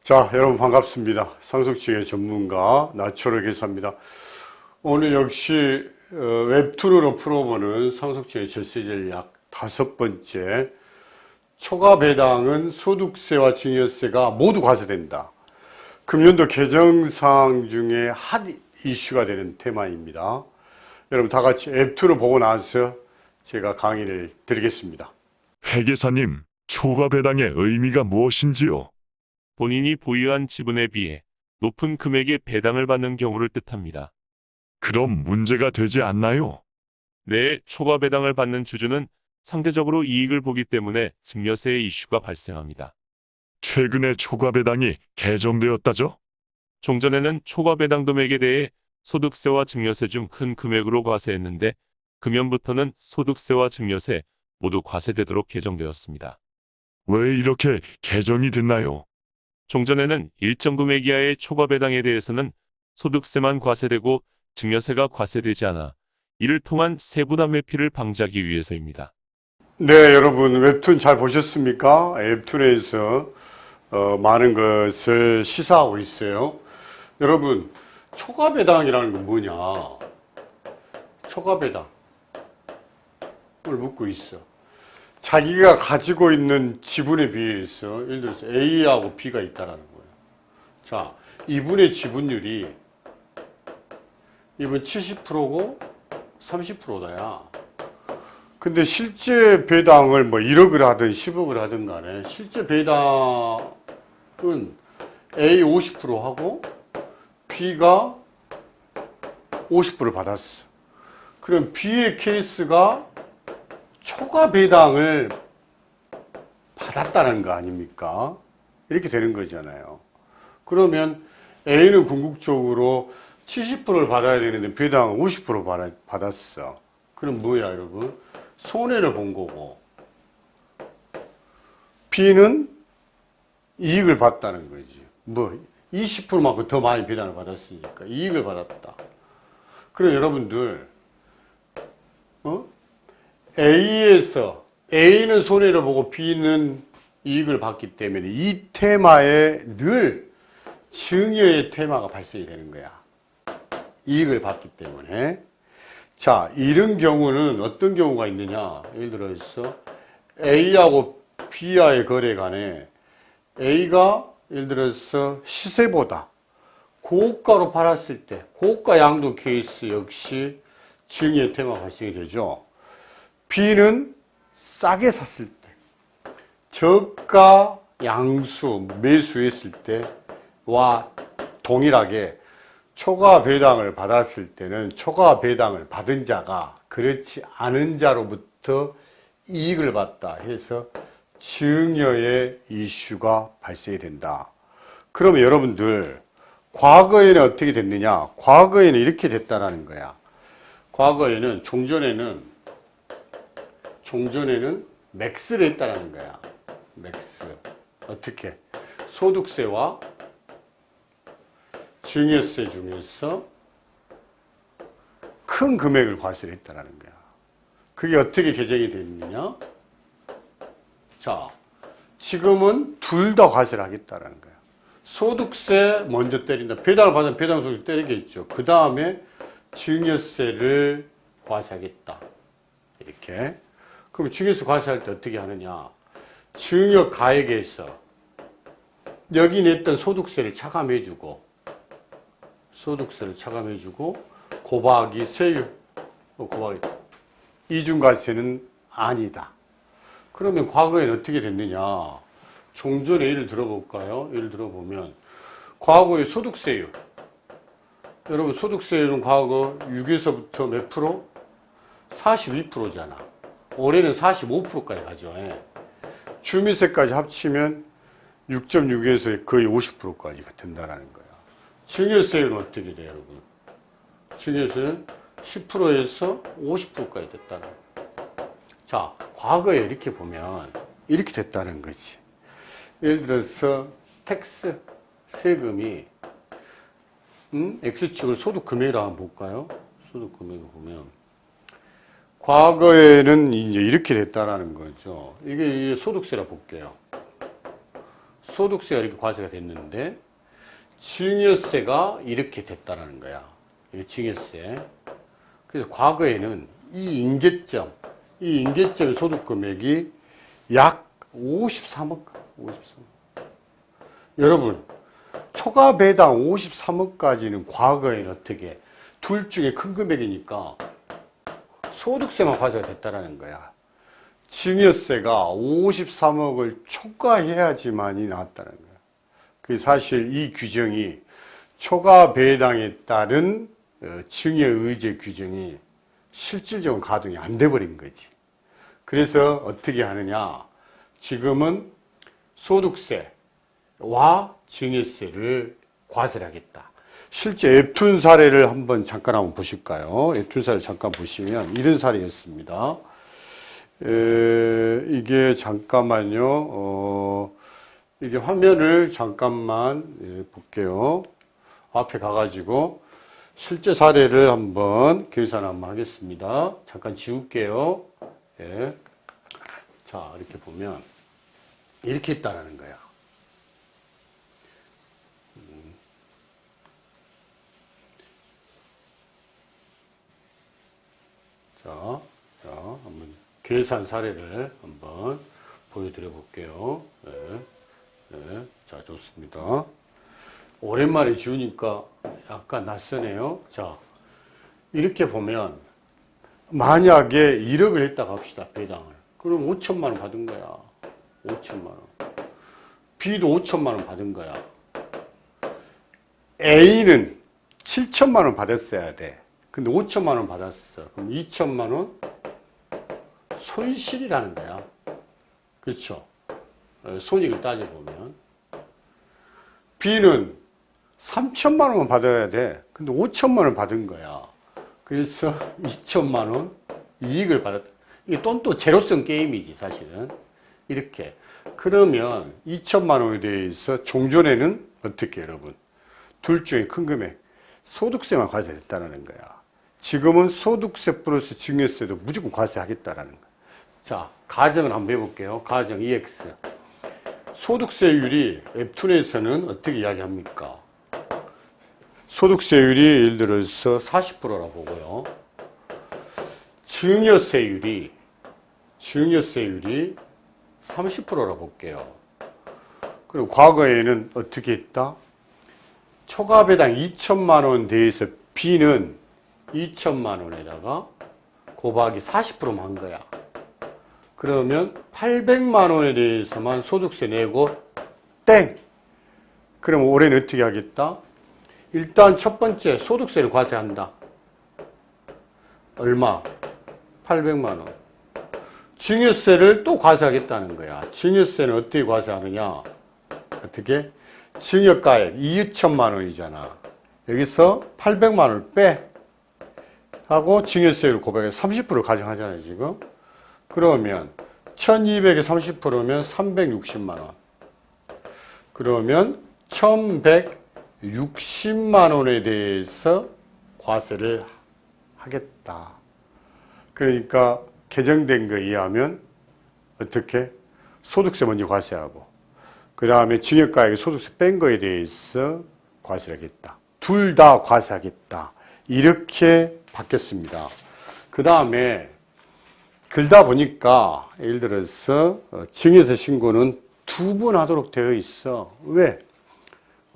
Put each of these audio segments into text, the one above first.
자, 여러분 반갑습니다. 상속증의 전문가 나초로 계사입니다. 오늘 역시 어, 웹툰으로 풀어보는 상속증의 약 다섯 번째 초과 배당은 소득세와 증여세가 모두 과세된다. 금년도 개정사항 중에 핫 이슈가 되는 테마입니다. 여러분 다 같이 웹툰을 보고 나서 제가 강의를 드리겠습니다. 회계사님, 초과 배당의 의미가 무엇인지요? 본인이 보유한 지분에 비해 높은 금액의 배당을 받는 경우를 뜻합니다. 그럼 문제가 되지 않나요? 내 초과 배당을 받는 주주는 상대적으로 이익을 보기 때문에 증여세의 이슈가 발생합니다. 최근에 초과 배당이 개정되었다죠? 종전에는 초과 배당 금액에 대해 소득세와 증여세 중 큰 금액으로 과세했는데 금년부터는 소득세와 증여세 모두 과세되도록 개정되었습니다. 왜 이렇게 개정이 됐나요? 종전에는 일정 금액 이하의 초과 배당에 대해서는 소득세만 과세되고 증여세가 과세되지 않아 이를 통한 세부담 회피를 방지하기 위해서입니다. 네, 여러분 웹툰 잘 보셨습니까? 웹툰에서 어, 많은 것을 시사하고 있어요. 여러분 초과 배당이라는 건 뭐냐? 초과 배당. 을 묻고 있어. 자기가 가지고 있는 지분에 비해서 예를 들어서 A하고 B가 있다라는 거예요. 자, 이분의 지분율이 이분 70%고 30%다야. 근데 실제 배당을 뭐 1억을 하든 10억을 하든 간에 실제 배당은 A 50% 하고 B가 50% 받았어. 그럼 B의 케이스가 초과 배당을 받았다는 거 아닙니까? 이렇게 되는 거잖아요. 그러면 A는 궁극적으로 70%를 받아야 되는데 배당은 50% 받아- 받았어. 그럼 뭐야, 여러분? 손해를 본 거고. B는 이익을 봤다는 거지. 뭐, 20%만큼 더 많이 배당을 받았으니까 이익을 받았다. 그럼 여러분들, 어? A에서 A는 손해를 보고 B는 이익을 봤기 때문에 이 테마에 늘 증여의 테마가 발생이 되는 거야. 이익을 봤기 때문에. 자, 이런 경우는 어떤 경우가 있느냐? 예를 들어서 A하고 B와의 거래 간에 A가 예를 들어서 시세보다 고가로 팔았을 때 고가 양도 케이스 역시 증여 테마가 발생이 되죠. B는 싸게 샀을 때 저가 양수 매수했을 때와 동일하게 초과 배당을 받았을 때는 초과 배당을 받은 자가 그렇지 않은 자로부터 이익을 받다 해서 증여의 이슈가 발생이 된다. 그러면 여러분들 과거에는 어떻게 됐느냐? 과거에는 이렇게 됐다라는 거야. 과거에는 종전에는 종전에는 맥스를 했다라는 거야. 맥스. 어떻게? 소득세와 증여세 중에서 큰 금액을 과세를 했다라는 거야. 그게 어떻게 개정이 됐느냐? 자, 지금은 둘 다 과세를 하겠다라는 거야. 소득세 먼저 때린다. 배당을 받으면 배당 소득 때리겠죠. 그 다음에 증여세를 과세하겠다. 이렇게. 그럼 증여세 과세할 때 어떻게 하느냐? 증여 가액에서 여기 냈던 소득세를 차감해주고 소득세를 차감해주고 고박이 세율 어, 고박이 이중과세는 아니다. 그러면 과거에는 어떻게 됐느냐? 종전에 예를 들어볼까요? 예를 들어보면 과거의 소득세율 여러분 소득세율은 과거 6에서부터 몇 프로? 42%잖아. 올해는 45%까지 가죠. 예. 주미세까지 합치면 6.6에서 거의 50%까지 된다는 거야. 증여세율은 어떻게 돼요, 여러분? 증여세는 10%에서 50%까지 됐다는 거야. 자, 과거에 이렇게 보면 이렇게 됐다는 거지. 예를 들어서 텍스 세금이 음? X축을 소득 금액이라 한번 볼까요? 소득 금액을 보면 과거에는 이제 이렇게 됐다라는 거죠. 이게 이게 소득세라 볼게요. 소득세가 이렇게 과세가 됐는데 증여세가 이렇게 됐다라는 거야. 이게 증여세. 그래서 과거에는 이 인계점, 이 인계점 소득 금액이 약 53억, 53억. 여러분, 초과 배당 53억까지는 과거에는 어떻게 둘 중에 큰 금액이니까 소득세만 과세가 됐다라는 거야. 증여세가 53억을 초과해야지만이 나왔다는 거야. 그 사실 이 규정이 초과 배당에 따른 어, 증여 의제 규정이 실질적으로 가동이 안 돼 버린 거지. 그래서 어떻게 하느냐? 지금은 소득세와 증여세를 과세를 하겠다. 실제 웹툰 사례를 한번 잠깐 한번 보실까요? 웹툰 사례 잠깐 보시면 이런 사례였습니다. 에, 이게 잠깐만요. 어, 이게 화면을 잠깐만 예, 볼게요. 앞에 가가지고 실제 사례를 한번 계산 한번 하겠습니다. 잠깐 지울게요. 예. 자, 이렇게 보면 이렇게 있다라는 거야. 음. 자, 자, 한번 계산 사례를 한번 보여드려 볼게요. 예, 예, 자, 좋습니다. 오랜만에 지우니까 약간 낯서네요. 자, 이렇게 보면 만약에 1억을 했다고 합시다. 배당을. 그럼 5천만 원 받은 거야. 5천만 원. B도 5천만 원 받은 거야. A는 7천만 원 받았어야 돼. 근데 5천만 원 받았어. 그럼 2천만 원 손실이라는 거야. 그렇죠? 어, 손익을 따져보면. B는 3천만 원만 받아야 돼. 근데 5천만 원 받은 거야. 그래서 2천만 원 이익을 받았다. 이게 또, 또 제로성 게임이지, 사실은. 이렇게. 그러면 2천만 원에 대해서 종전에는 어떻게 여러분? 둘 중에 큰 금액. 소득세만 과세했다는 거야. 지금은 소득세 플러스 증여세도 무조건 과세하겠다라는 거야. 자, 가정을 한번 해볼게요. 가정 EX. 소득세율이 웹툰에서는 어떻게 이야기합니까? 소득세율이 예를 들어서 40%라 보고요. 증여세율이 증여세율이 30%라 볼게요. 그리고 과거에는 어떻게 했다? 초과 배당 2천만 원 대해서 B는 2천만 원에다가 곱하기 40%만 한 거야. 그러면 800만 원에 대해서만 소득세 내고 땡. 그럼 올해는 어떻게 하겠다? 일단 첫 번째 소득세를 과세한다. 얼마? 800만 원. 증여세를 또 과세하겠다는 거야. 증여세는 어떻게 과세하느냐? 어떻게? 증여가액 2천만 원이잖아. 여기서 800만 원을 빼. 하고 증여세율 고백해서 30% 가정하잖아요, 지금. 그러면 1200에 30%면 360만 원. 그러면 1160만 원에 대해서 과세를 하겠다. 그러니까 개정된 거에 의하면 어떻게 소득세 먼저 과세하고 그 다음에 징역가액에 소득세 뺀 거에 대해서 과세를 하겠다. 둘 다 과세하겠다. 이렇게 바뀌었습니다. 그 다음에 글다 보니까 예를 들어서 어, 증여세 신고는 두 번 하도록 되어 있어. 왜?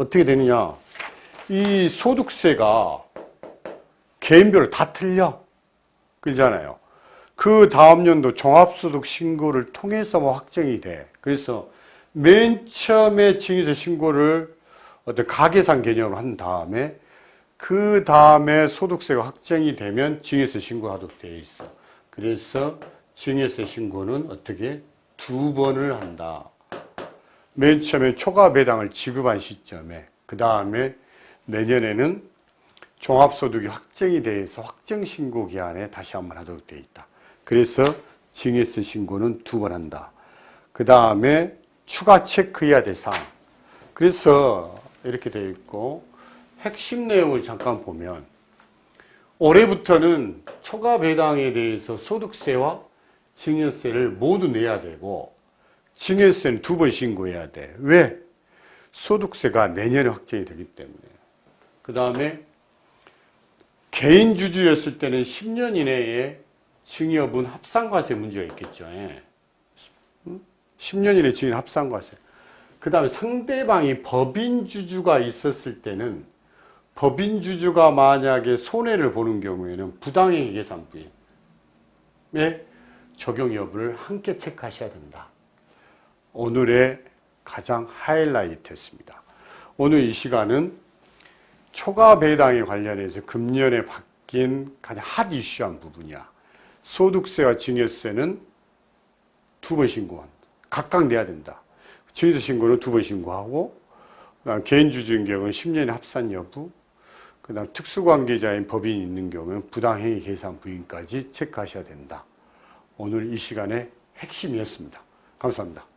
어떻게 되느냐? 이 소득세가 개인별로 다 틀려. 그잖아요. 그 다음 연도 종합소득 신고를 통해서 뭐 확정이 돼. 그래서 맨 처음에 증여세 신고를 어떤 가계상 개념으로 한 다음에 그 다음에 소득세가 확정이 되면 증여세 신고하도록 되어 있어. 그래서 증여세 신고는 어떻게 두 번을 한다. 맨 처음에 초과 배당을 지급한 시점에 그 다음에 내년에는 종합소득이 확정이 돼서 확정 신고 기한에 다시 한번 하도록 되어 있다. 그래서 증여세 신고는 두 번 한다. 그 다음에 추가 체크해야 될 사항. 그래서 이렇게 되어 있고 핵심 내용을 잠깐 보면 올해부터는 초과 배당에 대해서 소득세와 증여세를 모두 내야 되고 증여세는 두 번 신고해야 돼. 왜? 소득세가 내년에 확정이 되기 때문에. 그 다음에 개인 주주였을 때는 10년 이내에 증여분 합산과세 문제가 있겠죠. 예. 10년 이내 증여 합산과세. 그 다음에 상대방이 법인 주주가 있었을 때는 법인 주주가 만약에 손해를 보는 경우에는 부당행위 계산부에 적용 여부를 함께 체크하셔야 된다. 오늘의 가장 하이라이트였습니다. 오늘 이 시간은 초과 배당에 관련해서 금년에 바뀐 가장 핫 이슈한 부분이야. 소득세와 증여세는 두 번 신고한다. 각각 내야 된다. 증여세 신고는 두 번 신고하고, 그다음 개인 주주인 경우는 10년의 합산 여부, 그다음 특수관계자인 법인이 있는 경우는 부당행위 계산 부인까지 체크하셔야 된다. 오늘 이 시간의 핵심이었습니다. 감사합니다.